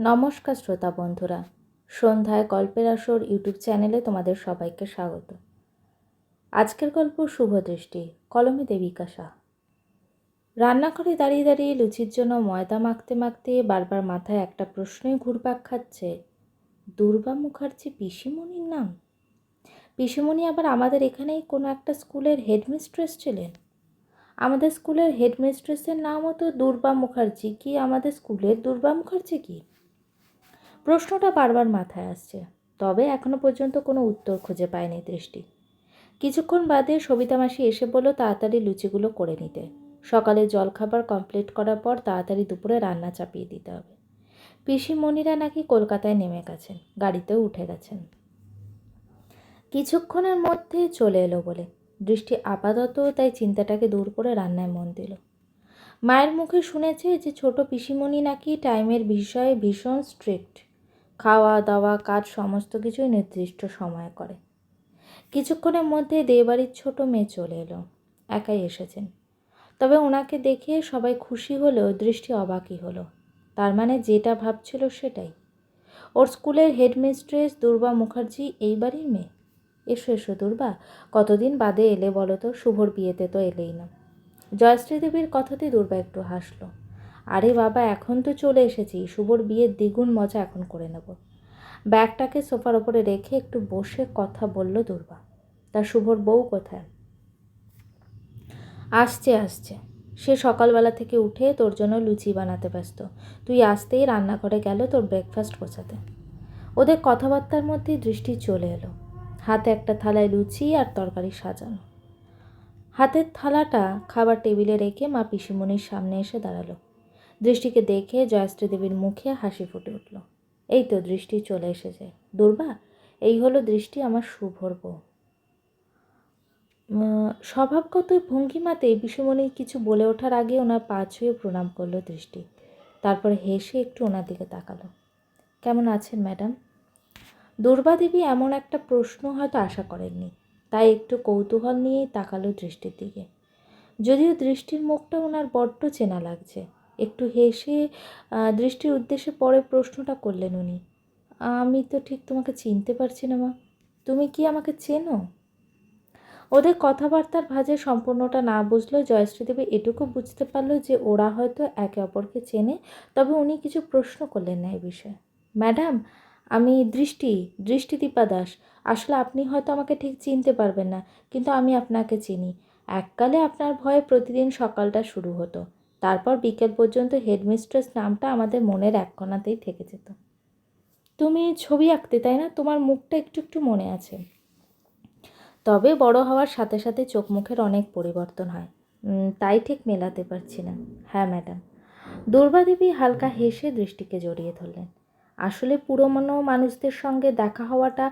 নমস্কার শ্রোতা বন্ধুরা। সন্ধ্যায় গল্পের আসর ইউটিউব চ্যানেলে তোমাদের সবাইকে স্বাগত। আজকের গল্প শুভ দৃষ্টি, কলমে দেবিকা শাহ। রান্নাঘরে দাঁড়িয়ে দাঁড়িয়ে লুচির জন্য ময়দা মাখতে মাখতে বারবার মাথায় একটা প্রশ্নই ঘুরপাক খাচ্ছে দুর্বা মুখার্জি পিসিমণির নাম? পিসিমণি আবার আমাদের এখানেই কোনো একটা স্কুলের হেডমিস্ট্রেস ছিলেন? আমাদের স্কুলের হেডমিস্ট্রেসের নামও তো দুর্বা মুখার্জি কি? আমাদের স্কুলের দুর্বা মুখার্জি কি? প্রশ্নটা বারবার মাথায় আসছে, তবে এখনও পর্যন্ত কোনো উত্তর খুঁজে পায়নি দৃষ্টি। কিছুক্ষণ বাদে সবিতা মাসি এসে বলল তাড়াতাড়ি লুচিগুলো করে নিতে। সকালে জলখাবার কমপ্লিট করার পর তাড়াতাড়ি দুপুরে রান্না চাপিয়ে দিতে হবে। পিসিমণিরা নাকি কলকাতায় নেমে গেছেন, গাড়িতেও উঠে গেছেন। কিছুক্ষণের মধ্যে চলে এলো বলে। দৃষ্টি আপাতত তাই চিন্তাটাকে দূর করে রান্নায় মন দিল। মায়ের মুখে শুনেছে যে ছোট পিসিমণি নাকি টাইমের বিষয়ে ভীষণ স্ট্রিক্ট খাওয়া দাওয়া, কাজ সমস্ত কিছুই নির্দিষ্ট সময়ে করে। কিছুক্ষণের মধ্যে দেবাড়ির ছোট মেয়ে চলে এলো। একাই এসেছেন। তবে ওনাকে দেখে সবাই খুশি হলেও দৃষ্টি অবাকই হলো। তার মানে যেটা ভাবছিল সেটাই। ওর স্কুলের হেডমিস্ট্রেস দুর্বা মুখার্জি এই বাড়ির মেয়ে? এসো এসো দুর্বা, কতদিন বাদে এলে বলো তো, শুভর বিয়েতে তো এলেই না। জয়শ্রী দেবীর কথাতে দুর্বা একটু হাসলো। আরে বাবা, এখন তো চলে এসেছি। শুভর বিয়ের দ্বিগুণ মজা এখন করে নেব। ব্যাগটাকে সোফার ওপরে রেখে একটু বসে কথা বলল দুর্বা তার শুভর বউ কোথায়? আসছে আসছে। সে সকালবেলা থেকে উঠে তোর জন্য লুচি বানাতে ব্যস্ত। তুই আসতেই রান্নাঘরে গেল তোর ব্রেকফাস্ট গোছাতে। ওদের কথাবার্তার মধ্যেই দৃষ্টি চলে এলো। হাতে একটা থালায় লুচি আর তরকারি সাজানো। হাতের থালাটা খাবার টেবিলে রেখে মা পিসিমণির সামনে এসে দাঁড়াল। দৃষ্টিকে দেখে জয়শ্রী দেবীর মুখে হাসি ফুটে উঠল। এই তো দৃষ্টি চলে এসেছে। দুর্বা, এই হলো দৃষ্টি আমার শুভর স্বভাবগত ভঙ্গিমাতে পিসুমণি কিছু বলে ওঠার আগে ওনার পা ছুঁয়ে প্রণাম করল দৃষ্টি। তারপর হেসে একটু ওনার দিকে তাকালো। কেমন আছেন, ম্যাডাম? দুর্বা দেবী এমন একটা প্রশ্ন হয়তো আশা করেননি, তাই একটু কৌতূহল নিয়েই তাকালো দৃষ্টির দিকে। যদিও দৃষ্টির মুখটা ওনার বড্ড চেনা লাগছে একটু হেসে দৃষ্টির উদ্দেশ্যে পরে প্রশ্নটা করলেন উনি। আমি তো ঠিক তোমাকে চিনতে পারছি না, মা। তুমি কি আমাকে চেনো? ওদের কথাবার্তার ভাজে সম্পূর্ণটা না বুঝলেও জয়শ্রী দেবী এটুকু বুঝতে পারল যে ওরা হয়তো একে অপরকে চেনে, তবে উনি কিছু প্রশ্ন করলেন না এই বিষয়ে। ম্যাডাম, আমি দৃষ্টি, দৃষ্টিদীপা দাস। আসলে আপনি হয়তো আমাকে ঠিক চিনতে পারবেন না, কিন্তু আমি আপনাকে চিনি। এককালে আপনার ভয়ে প্রতিদিন সকালটা শুরু হতো। তারপর বিকেল পর্যন্ত হেডমিস্ট্রেস নামটা আমাদের মনের এক থেকে যেত। তুমি ছবি আঁকতে, তাই না? তোমার মুখটা একটু একটু মনে আছে। তবে বড় হওয়ার সাথে সাথে চোখ মুখের অনেক পরিবর্তন হয়। তাই ঠিক মেলাতে পারছি না। হ্যাঁ ম্যাডাম। দুর্বা দেবী হালকা হেসে দৃষ্টিকে জড়িয়ে ধরলেন। আসলে পুরোনো মানুষদের সঙ্গে দেখা হওয়াটা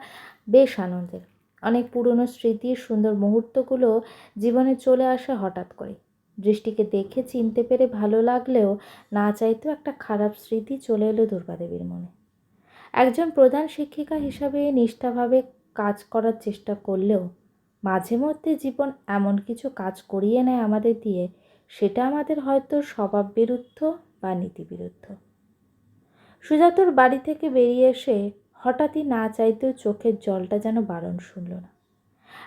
বেশ আনন্দের। অনেক পুরনো স্মৃতির সুন্দর মুহূর্তগুলো জীবনে চলে আসে হঠাৎ করে দৃষ্টিকে দেখে চিনতে পেরে ভালো লাগলেও না চাইতেও একটা খারাপ স্মৃতি চলে এলো দুর্গাদেবীর মনে। একজন প্রধান শিক্ষিকা হিসাবে নিষ্ঠাভাবে কাজ করার চেষ্টা করলেও মাঝে মধ্যে জীবন এমন কিছু কাজ করিয়ে নেয় আমাদের দিয়ে, সেটা আমাদের হয়তো স্বভাব বিরুদ্ধ বা নীতি বিরুদ্ধ সুজাতর বাড়ি থেকে বেরিয়ে এসে হঠাৎই না চাইতেও চোখের জলটা যেন বারণ শুনল না।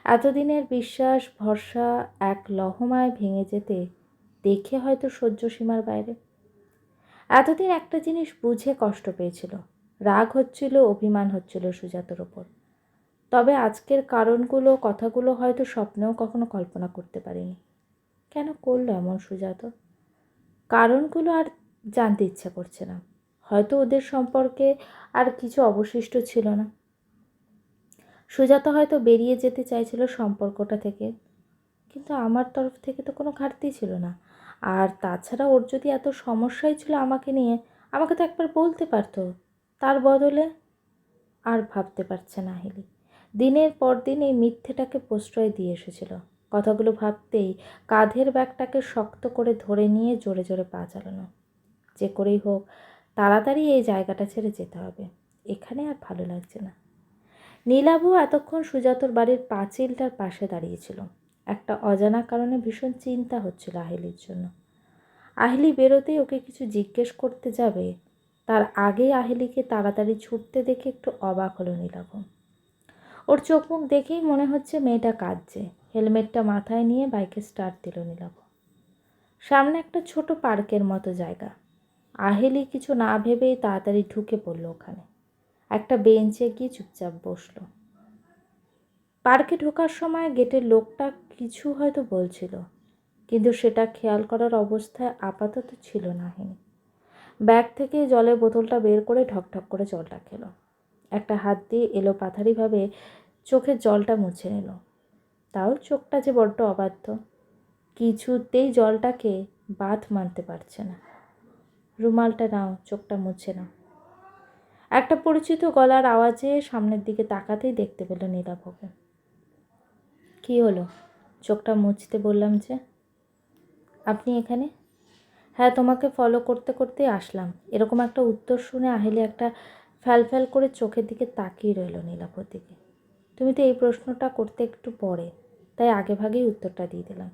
এতদিনের বিশ্বাস, ভরসা এক লহমায় ভেঙে যেতে দেখে হয়তো সহ্য সীমার বাইরে। এতদিন একটা জিনিস বুঝে কষ্ট পেয়েছিল। রাগ হচ্ছিল, অভিমান হচ্ছিল সুজাতর ওপর। তবে আজকের কারণগুলো, কথাগুলো হয়তো স্বপ্নেও কখনো কল্পনা করতে পারিনি। কেন করল এমন সুজাত? কারণগুলো আর জানতে ইচ্ছা করছে না। হয়তো ওদের সম্পর্কে আর কিছু অবশিষ্ট ছিল না। সুজাতা হয়তো বেরিয়ে যেতে চাইছিল সম্পর্কটা থেকে, কিন্তু আমার তরফ থেকে তো কোনো ঘাটতি ছিল না। আর তাছাড়া ওর যদি এত সমস্যাই ছিল আমাকে নিয়ে, আমাকে তো একবার বলতে পারতো। তার বদলে আর ভাবতে পারছে না হিলি। দিনের পর দিন এই মিথ্যেটাকে প্রশ্রয় দিয়ে এসেছিল। কথাগুলো ভাবতেই কাঁধের ব্যাগটাকে শক্ত করে ধরে নিয়ে জোরে জোরে পা চালানো। যে করেই হোক, তাড়াতাড়ি এই জায়গাটা ছেড়ে যেতে হবে। এখানে আর ভালো লাগছে না। নীলাভ এতক্ষণ সুজাতর বাড়ির পাঁচিলটার পাশে দাঁড়িয়েছিল। একটা অজানা কারণে ভীষণ চিন্তা হচ্ছিল আহিলির জন্য। আহিলি বেরোতেই ওকে কিছু জিজ্ঞেস করতে যাবে। তার আগেই আহেলিকে তাড়াতাড়ি ছুটতে দেখে একটু অবাক হলো নীলাভ। ওর চোখ মুখ দেখেই মনে হচ্ছে মেয়েটা কাঁদছে। হেলমেটটা মাথায় নিয়ে বাইকে স্টার্ট দিল নীলাভ। সামনে একটা ছোট পার্কের মতো জায়গা। আহেলি কিছু না ভেবেই তাড়াতাড়ি ঢুকে পড়ল ওখানে। একটা বেঞ্চে গিয়ে চুপচাপ বসল। পার্কে ঢোকার সময় গেটের লোকটা কিছু হয়তো বলছিল, কিন্তু সেটা খেয়াল করার অবস্থায় আপাতত ছিল না হিনি। ব্যাগ থেকে জলের বোতলটা বের করে ঢকঢক করে জলটা খেলো। একটা হাত দিয়ে এলো পাথারিভাবে চোখের জলটা মুছে নিল। তাও চোখটা যে বড্ড অবাধ্য, কিছুতেই জলটাকে বাদ মানতে পারছে না। রুমালটা নাও, চোখটা মুছে নাও। একটা পরিচিত গলার আওয়াজে সামনের দিকে তাকাতেই দেখতে পেল নীলাভকে কি হলো? চোখটা মুছতে বললাম যে, আপনি এখানে? হ্যাঁ তোমাকে ফলো করতে করতে আসলাম। এরকম একটা উত্তর শুনে আহেলে একটা ফ্যাল ফ্যাল করে চোখের দিকে তাকিয়ে রইল নীলাভর দিকে। তুমি তো এই প্রশ্নটা করতে একটু পরে, তাই আগে ভাগেই উত্তরটা দিয়ে দিলাম।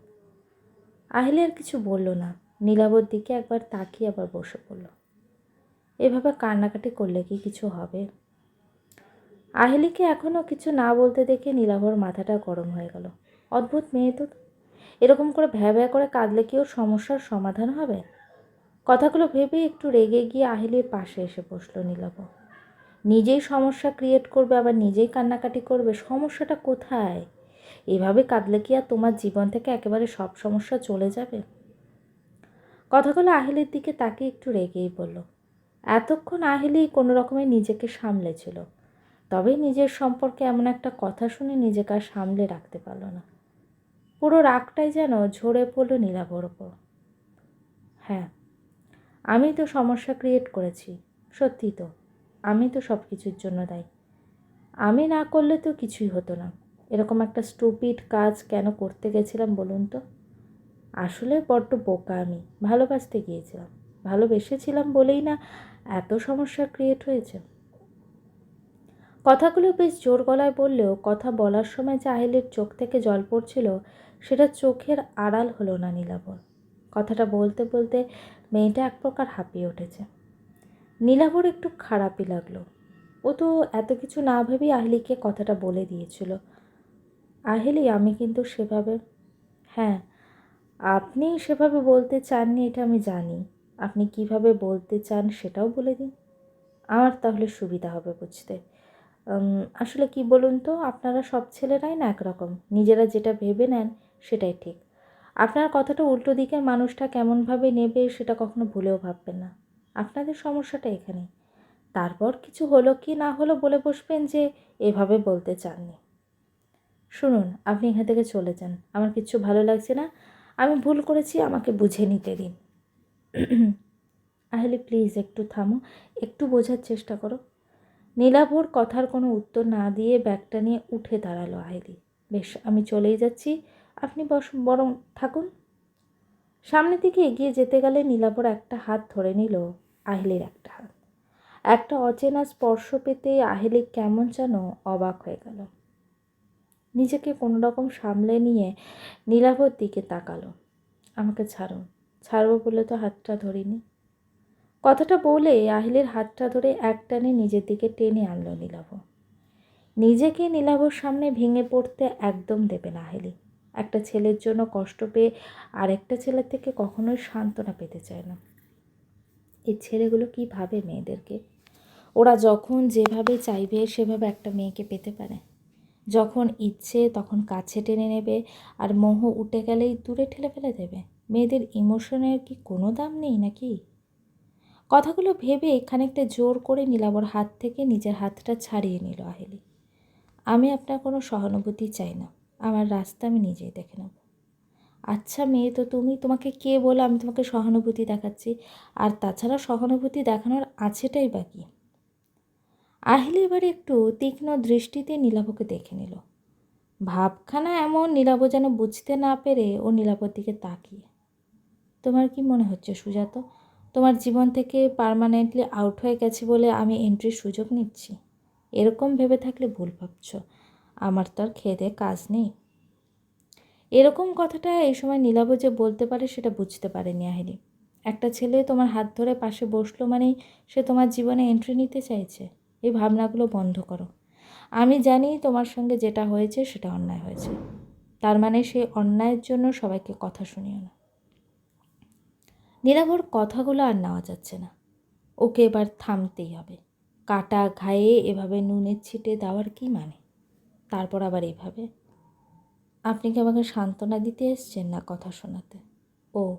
আহিলে আর কিছু বলল না। নীলাবর দিকে একবার তাকিয়ে আবার বসে পড়ল। এভাবে কান্নাকাটি করলে কি কিছু হবে? আহিলিকে এখনও কিছু না বলতে দেখে নীলাভর মাথাটা গরম হয়ে গেল। অদ্ভুত মেয়ে তো। এরকম করে ভ্যা ভ্যা করে কাঁদলে কি ওর সমস্যার সমাধান হবে? কথাগুলো ভেবে একটু রেগে গিয়ে আহিলির পাশে এসে বসল নীলাভ। নিজেই সমস্যা ক্রিয়েট করবে, আবার নিজেই কান্নাকাটি করবে, সমস্যাটা কোথায়? এভাবে কাঁদলে কি আর তোমার জীবন থেকে একেবারে সব সমস্যা চলে যাবে? কথাগুলো আহিলের দিকে তাকে একটু রেগেই বলল। এতক্ষণ আহিলি কোনো রকমে নিজেকে সামলেছিল। তবে নিজের সম্পর্কে এমন একটা কথা শুনে নিজেকে আর সামলে রাখতে পারল না। পুরো রাগটাই যেন ঝরে পড়ল নীলাভর ওপর। হ্যাঁ আমি তো সমস্যা ক্রিয়েট করেছি সত্যি তো। আমি তো সব কিছুর জন্য দায়ী। আমি না করলে তো কিছুই হতো না। এরকম একটা স্টুপিড কাজ কেন করতে গেছিলাম বলুন তো? আসলে বড্ড বোকা আমি। ভালোবাসতে গিয়েছিলাম। ভালোবেসেছিলাম বলেই না এত সমস্যা ক্রিয়েট হয়েছে। কথাগুলো বেশ জোর গলায় বললেও কথা বলার সময় যে চোখ থেকে জল পড়ছিল, সেটা চোখের আড়াল হলো না নীলাবর। কথাটা বলতে বলতে মেয়েটা এক প্রকার হাঁপিয়ে উঠেছে। নীলাবর একটু খারাপই লাগল। ও তো এত কিছু না ভেবেই আহিলিকে কথাটা বলে দিয়েছিল। আহিলি, আমি কিন্তু সেভাবে হ্যাঁ আপনি সেভাবে বলতে চাননি, এটা আমি জানি। আপনি কীভাবে বলতে চান সেটাও বলে দিন। আমার তাহলে সুবিধা হবে বুঝতে। আসলে কি বলুন তো, আপনারা সব ছেলেরাই না একরকম। নিজেরা যেটা ভেবে নেন সেটাই ঠিক। আপনার কথাটা উল্টো দিকের মানুষটা কেমনভাবে নেবে সেটা কখনো ভুলেও ভাববেন না। আপনাদের সমস্যাটা এখানে। তারপর কিছু হলো কি না হলো বলে বসবেন যে এভাবে বলতে চাননি। শুনুন, আপনি এখান থেকে চলে যান। আমার কিচ্ছু ভালো লাগছে না। আমি ভুল করেছি, আমাকে বুঝে নিতে দিন। আহলে প্লিজ একটু থামো, একটু বোঝার চেষ্টা করো। নীলাভর কথার কোনো উত্তর না দিয়ে ব্যাগটা নিয়ে উঠে দাঁড়াল আহেলি বেশ, আমি চলেই যাচ্ছি, আপনি বস, বরং থাকুন। সামনের দিকে এগিয়ে যেতে গেলে নীলাভর একটা হাত ধরে নিল আহেলির একটা হাত। একটা অচেনা স্পর্শ পেতে আহেলি কেমন যেন অবাক হয়ে গেল। নিজেকে কোনো রকম সামলে নিয়ে নীলাভর দিকে তাকালো। আমাকে ছাড়ুন ছাড়বো বলে তো হাতটা ধরিনি। কথাটা বলে আহিলের হাতটা ধরে একটানে নিজের দিকে টেনে আনলো নীলাভ। নিজেকে নীলাভর সামনে ভেঙে পড়তে একদম দেবে না আহিলি। একটা ছেলের জন্য কষ্ট পেয়ে আরেকটা ছেলের থেকে কখনোই সান্ত্বনা পেতে চায় না। এই ছেলেগুলো কী ভাবে মেয়েদেরকে? ওরা যখন যেভাবে চাইবে সেভাবে একটা মেয়েকে পেতে পারে। যখন ইচ্ছে তখন কাছে টেনে নেবে আর মোহ উঠে গেলেই দূরে ঠেলে ফেলে দেবে। মেয়েদের ইমোশনের কি কোনো দাম নেই নাকি? কথাগুলো ভেবে খানিকটা জোর করে নীলাবর হাত থেকে নিজের হাতটা ছাড়িয়ে নিল আহেলি। আমি আপনার কোনো সহানুভূতি চাই না, আমার রাস্তা আমি নিজেই দেখে নেব। আচ্ছা মেয়ে, তো তুমি, তোমাকে কে বলে আমি তোমাকে সহানুভূতি দেখাচ্ছি? আর তাছাড়া সহানুভূতি দেখানোর আছেটাই বাকি আহিলি এবারে একটু তীক্ষ্ণ দৃষ্টিতে নীলাভকে দেখে নিল। ভাবখানা এমন নীলাভ যেন বুঝতে না পেরে ও নীলাভর দিকে তাকিয়ে। তোমার কি মনে হচ্ছে সুজাত? তোমার জীবন থেকে পারমানেন্টলি আউট হয়ে গেছে বলে আমি এন্ট্রির সুযোগ নিচ্ছি। এরকম ভেবে থাকলে ভুল ভাবছ। আমার তো আর খেয়ে কাজ নেই। এরকম কথাটা এই সময় নীলাভ যে বলতে পারে সেটা বুঝতে পারেনি আহিলি একটা ছেলে তোমার হাত ধরে পাশে বসল মানেই সে তোমার জীবনে এন্ট্রি নিতে চাইছে। এই ভাবনাগুলো বন্ধ করো। আমি জানি তোমার সঙ্গে যেটা হয়েছে সেটা অন্যায় হয়েছে। তার মানে সেই অন্যায়ের জন্য সবাইকে কথা শুনিও না। নীলাভর কথাগুলো আর নেওয়া যাচ্ছে না। ওকে এবার থামতেই হবে। কাটা ঘায়ে এভাবে নুনের ছিটে দেওয়ার কি মানে? তারপর আবার এভাবে। আপনি কি আমাকে সান্ত্বনা দিতে এসছেন না কথা শোনাতে? ও,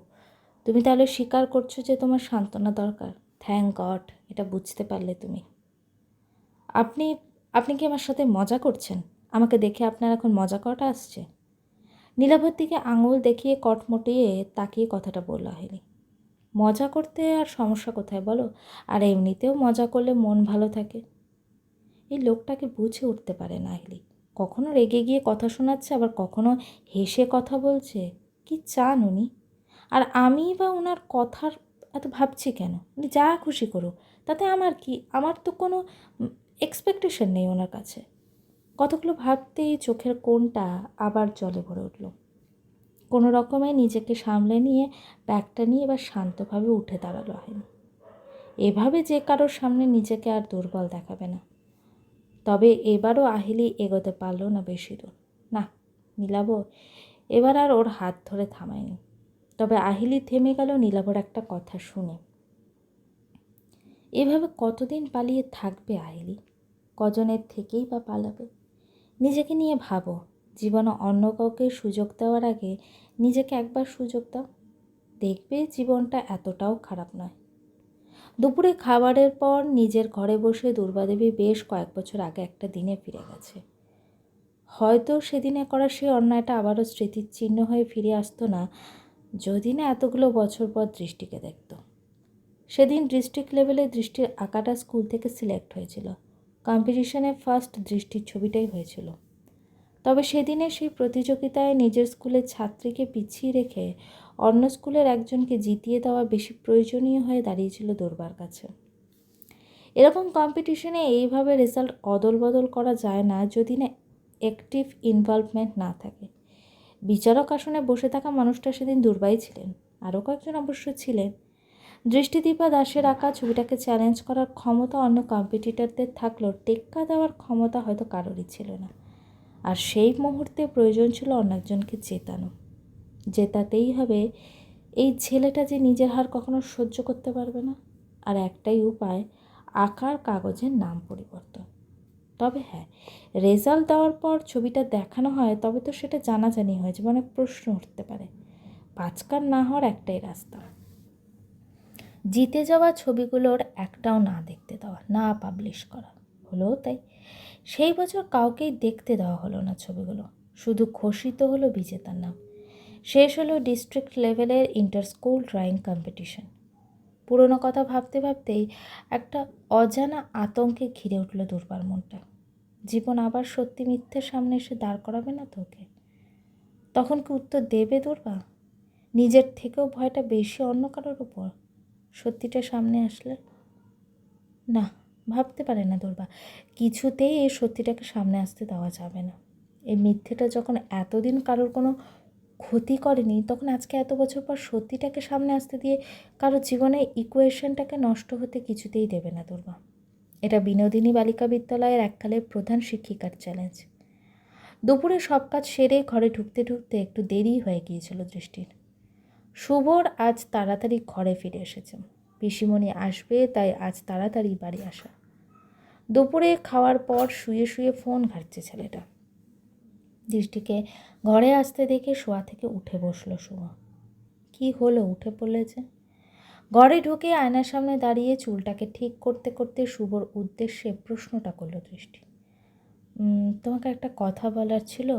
তুমি তাহলে স্বীকার করছ যে তোমার সান্ত্বনা দরকার? থ্যাংক গড এটা বুঝতে পারলে তুমি। আপনি আপনি কি আমার সাথে মজা করছেন? আমাকে দেখে আপনার এখন মজা করাটা আসছে? নীলাভর দিকে আঙুল দেখিয়ে কটমটিয়ে তাকিয়ে কথাটা বলল হেলি। মজা করতে আর সমস্যা কোথায় বলো? আর এমনিতেও মজা করলে মন ভালো থাকে। এই লোকটাকে বুঝে উঠতে পারে না হেলি কখনো রেগে গিয়ে কথা শোনাচ্ছে, আবার কখনো হেসে কথা বলছে। কি চান উনি? আর আমি বা ওনার কথার এত ভাবছি কেন? উনি যা খুশি করুক, তাতে আমার কি? আমার তো কোনো এক্সপেকটেশন নেই ওনার কাছে। কতগুলো ভাবতেই চোখের কোনটা আবার জলে ভরে উঠল। কোনো রকমে নিজেকে সামলে নিয়ে ব্যাগটা নিয়ে এবার শান্তভাবে উঠে দাঁড়াল আহিনি এভাবে যে কারোর সামনে নিজেকে আর দুর্বল দেখাবে না। তবে এবারও আহিলি এগোতে পারল না বেশি দূর না, নীলাভ, এবার আর ওর হাত ধরে থামায়নি। তবে আহিলি থেমে গেল নীলাভর একটা কথা শুনে। এভাবে কতদিন পালিয়ে থাকবে আহিলি? কজনের থেকেই বা পালাবে? নিজেকে নিয়ে ভাবো জীবনে অন্য কাউকে সুযোগ দেওয়ার আগে নিজেকে একবার সুযোগ দাও। দেখবে জীবনটা এতটাও খারাপ নয়। দুপুরে খাবারের পর নিজের ঘরে বসে দুর্গাদেবী বেশ কয়েক বছর আগে একটা দিনে ফিরে গেছে। হয়তো সেদিনে করা সেই অন্যায়টা আবারও স্মৃতির চিহ্ন হয়ে ফিরে আসতো না, যদি না এতগুলো বছর পর দৃষ্টিকে দেখত। সেদিন ডিস্ট্রিক্ট লেভেলে দৃষ্টির আঁকাটা স্কুল থেকে সিলেক্ট হয়েছিল। কম্পিটিশনে ফার্স্ট দৃষ্টির ছবিটাই হয়েছিল। তবে সেদিনে সেই প্রতিযোগিতায় নিজের স্কুলের ছাত্রীকে পিছিয়ে রেখে অন্য স্কুলের একজনকে জিতিয়ে দেওয়া বেশি প্রয়োজনীয় হয়ে দাঁড়িয়েছিল দোরবার কাছে। এরকম কম্পিটিশনে এইভাবে রেজাল্ট অদল বদল করা যায় না যদি না অ্যাক্টিভ ইনভলভমেন্ট না থাকে। বিচারক আসনে বসে থাকা মানুষটা সেদিন দুর্বাই ছিলেন, আরও কয়েকজন অবশ্য ছিলেন। দৃষ্টিদীপা দাসের আঁকা ছবিটাকে চ্যালেঞ্জ করার ক্ষমতা অন্য কম্পিটিটরদের থাকলেও টেক্কা দেওয়ার ক্ষমতা হয়তো কারোরই ছিল না। আর সেই মুহূর্তে প্রয়োজন ছিল অন্য একজনকে জেতানো জেতাতেই হবে। এই ছেলেটা যে নিজের হার কখনো সহ্য করতে পারবে না। আর একটাই উপায়, আঁকার কাগজের নাম পরিবর্তন। তবে হ্যাঁ রেজাল্ট দেওয়ার পর ছবিটা দেখানো হয়, তবে তো সেটা জানাজানি হয় যে অনেক প্রশ্ন উঠতে পারে। পাঁচকার না হওয়ার একটাই রাস্তা। জিতে যাওয়া ছবিগুলোর একটাও না দেখতে দেওয়া, না পাবলিশ করা। হলো তাই। সেই বছর কাউকেই দেখতে দেওয়া হলো না ছবিগুলো। শুধু ঘোষিত হলো বিজেতার নাম। শেষ হলো ডিস্ট্রিক্ট লেভেলের ইন্টার স্কুল ড্রয়িং কম্পিটিশন পুরনো কথা ভাবতে ভাবতেই একটা অজানা আতঙ্কে ঘিরে উঠল দুর্বার মনটা। জীবন আবার সত্যি মিথ্যের সামনে এসে দাঁড় করাবে না তোকে তখন কি উত্তর দেবে দুর্বা? নিজের থেকেও ভয়টা বেশি অন্য কারোর উপর? সত্যিটা সামনে আসলে? না। ভাবতে পারে না দুর্বা। কিছুতেই এই সত্যিটাকে সামনে আসতে দেওয়া যাবে না। এই মিথ্যেটা যখন এতদিন কারোর কোনো ক্ষতি করেনি, তখন আজকে এত বছর পর সত্যিটাকে সামনে আসতে দিয়ে কারও জীবনে ইকুয়েশনটাকে নষ্ট হতে কিছুতেই দেবে না দুর্বা। এটা বিনোদিনী বালিকা বিদ্যালয়ের এককালের প্রধান শিক্ষিকার চ্যালেঞ্জ দুপুরে সব কাজ সেরে ঘরে ঢুকতে ঢুকতে একটু দেরি হয়ে গিয়েছিল দৃষ্টির। শুভর আজ তাড়াতাড়ি ঘরে ফিরে এসেছে। পিসিমণি আসবে, তাই আজ তাড়াতাড়ি বাড়ি আসা। দুপুরে খাওয়ার পর শুয়ে শুয়ে ফোন ঘাটছে ছেলেটা। দৃষ্টিকে ঘরে আসতে দেখে শোয়া থেকে উঠে বসল সুমা কি হলো, উঠে পড়লে যে ঘরে ঢুকে আয়নার সামনে দাঁড়িয়ে চুলটাকে ঠিক করতে করতে শুভর উদ্দেশ্যে প্রশ্নটা করল দৃষ্টি। তোমাকে একটা কথা বলার ছিল?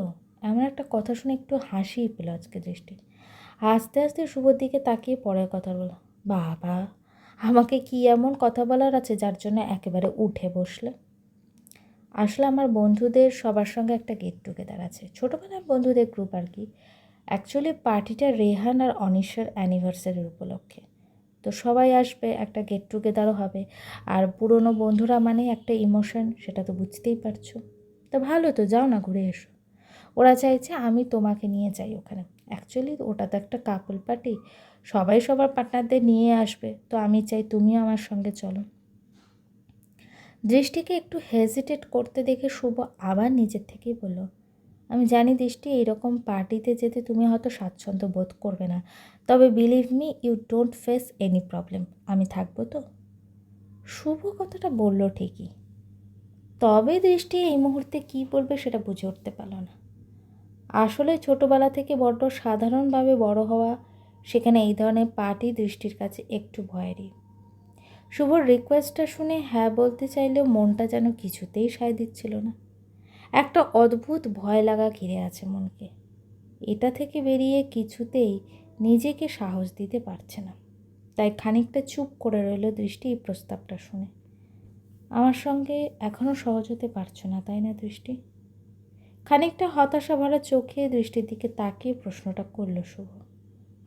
এমন একটা কথা শুনে একটু হাসিই পেল আজকে দৃষ্টি হাসতে হাসতে শুভর দিকে তাকিয়ে পরের কথা বলো বাবা আমাকে কি এমন কথা বলার আছে যার জন্য একেবারে উঠে বসলে? আসলে আমার বন্ধুদের সবার সঙ্গে একটা গেট টুগেদার আছে। ছোটোবেলার বন্ধুদের গ্রুপ আর কি। অ্যাকচুয়ালি পার্টিটা রেহান আর অনিশার অ্যানিভার্সারির উপলক্ষে। তো সবাই আসবে, একটা গেট টুগেদারও হবে। আর পুরনো বন্ধুরা মানে একটা ইমোশন সেটা তো বুঝতেই পারছ। তো ভালো তো, যাও না ঘুরে এসো। ওরা চাইছে আমি তোমাকে নিয়ে যাই ওখানে। অ্যাকচুয়ালি ওটা তো একটা কাপল পার্টি সবাই সবার পার্টনারদের নিয়ে আসবে। তো আমি চাই তুমিও আমার সঙ্গে চলো। দৃষ্টিকে একটু হেজিটেট করতে দেখে শুভ আবার নিজের থেকেই বলল, আমি জানি দৃষ্টি এইরকম পার্টিতে যেতে তুমি হয়তো স্বাচ্ছন্দ্য বোধ করবে না। তবে believe me you don't face any problem আমি থাকব তো? শুভ কথাটা বলল ঠিকই। তবে দৃষ্টি এই মুহূর্তে কী বলবে সেটা বুঝে উঠতে পারল না। আসলে ছোটোবেলা থেকে বড্ড সাধারণভাবে বড় হওয়া সেখানে এই ধরনের পার্টি দৃষ্টির কাছে একটু ভয়েরই। শুভর রিকোয়েস্টটা শুনে হ্যাঁ বলতে চাইলেও মনটা যেন কিছুতেই সায় দিচ্ছিল না। একটা অদ্ভুত ভয় লাগা ঘিরে আছে মনকে। এটা থেকে বেরিয়ে কিছুতেই নিজেকে সাহস দিতে পারছে না। তাই খানিকটা চুপ করে রইল দৃষ্টি এই প্রস্তাবটা শুনে। আমার সঙ্গে এখনও সহজ হতে পারছ না, তাই না দৃষ্টি? খানিকটা হতাশা ভরা চোখে দৃষ্টির দিকে তাকিয়ে প্রশ্নটা করল শুভ।